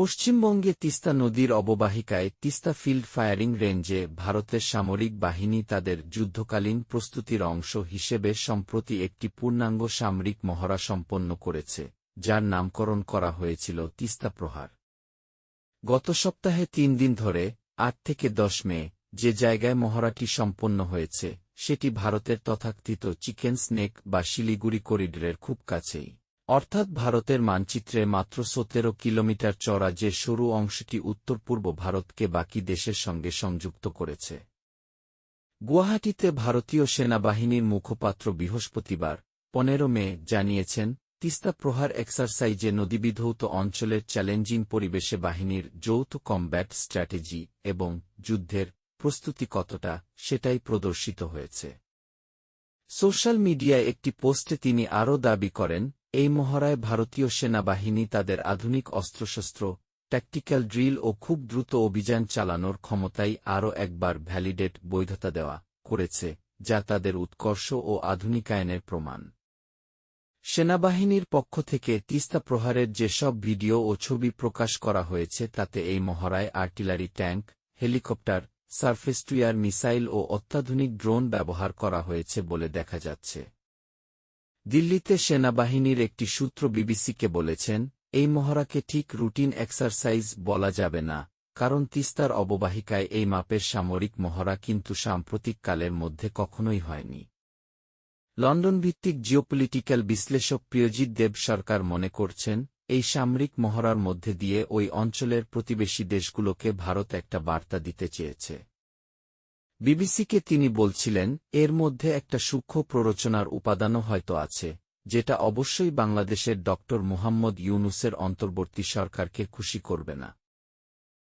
পশ্চিমবঙ্গে তিস্তা নদীর অববাহিকায় Teesta field firing রেঞ্জে ভারতের সামরিক বাহিনী তাদের যুদ্ধকালীন প্রস্তুতির অংশ হিসেবে সম্প্রতি একটি পূর্ণাঙ্গ সামরিক মহড়া সম্পন্ন করেছে, যার নামকরণ করা হয়েছিল তিস্তা প্রহার। গত সপ্তাহে তিন দিন ধরে, আট থেকে দশ মে, যে জায়গায় মহড়াটি সম্পন্ন হয়েছে, সেটি ভারতের তথাকথিত চিকেন স্নেক বা শিলিগুড়ি করিডোরের খুব কাছেই। অর্থাৎ ভারতের মানচিত্রে মাত্র সতেরো কিলোমিটার চড়া যে সরু অংশটি উত্তর পূর্ব ভারতকে বাকি দেশের সঙ্গে সংযুক্ত করেছে। গুয়াহাটিতে ভারতীয় সেনাবাহিনীর মুখপাত্র বৃহস্পতিবার, পনেরো মে, জানিয়েছেন, তিস্তা প্রহার এক্সারসাইজে নদীবিধৌত অঞ্চলের চ্যালেঞ্জিং পরিবেশে বাহিনীর যৌথ কমব্যাট স্ট্র্যাটেজি এবং যুদ্ধের প্রস্তুতি কতটা, সেটাই প্রদর্শিত হয়েছে। সোশ্যাল মিডিয়ায় একটি পোস্টে তিনি আরও দাবি করেন এই মহড়ায় ভারতীয় সেনাবাহিনী তাদের আধুনিক অস্ত্রশস্ত্র ট্যাকটিক্যাল ড্রিল ও খুব দ্রুত অভিযান চালানোর ক্ষমতাই আরও একবার ভ্যালিডেট বৈধতা দেওয়া করেছে, যা তাদের উৎকর্ষ ও আধুনিকায়নের প্রমাণ। সেনাবাহিনীর পক্ষ থেকে তিস্তা প্রহারের যেসব ভিডিও ও ছবি প্রকাশ করা হয়েছে তাতে এই মহড়ায় artillery tank, helicopter, surface to air missile ও অত্যাধুনিক ড্রোন ব্যবহার করা হয়েছে বলে দেখা যাচ্ছে। দিল্লিতে সেনাবাহিনীর একটি সূত্র বিবিসিকে বলেছেন, এই মহড়াকে ঠিক রুটিন এক্সারসাইজ বলা যাবে না, কারণ তিস্তার অববাহিকায় এই মাপের সামরিক মহড়া কিন্তু সাম্প্রতিক কালের মধ্যে কখনোই হয়নি। লন্ডন ভিত্তিক জিওপলিটিক্যাল বিশ্লেষক প্রিয়জিৎ দেব সরকার মনে করছেন, এই সামরিক মহড়ার মধ্যে দিয়ে ওই অঞ্চলের প্রতিবেশী দেশগুলোকে ভারত একটা বার্তা দিতে চেয়েছে। বিবিসিকে তিনি বলছিলেন, এর মধ্যে একটা সূক্ষ্ম প্ররোচনার উপাদানও হয়তো আছে, যেটা অবশ্যই বাংলাদেশের ড মুহাম্মদ ইউনুসের অন্তর্বর্তী সরকারকে খুশি করবে না।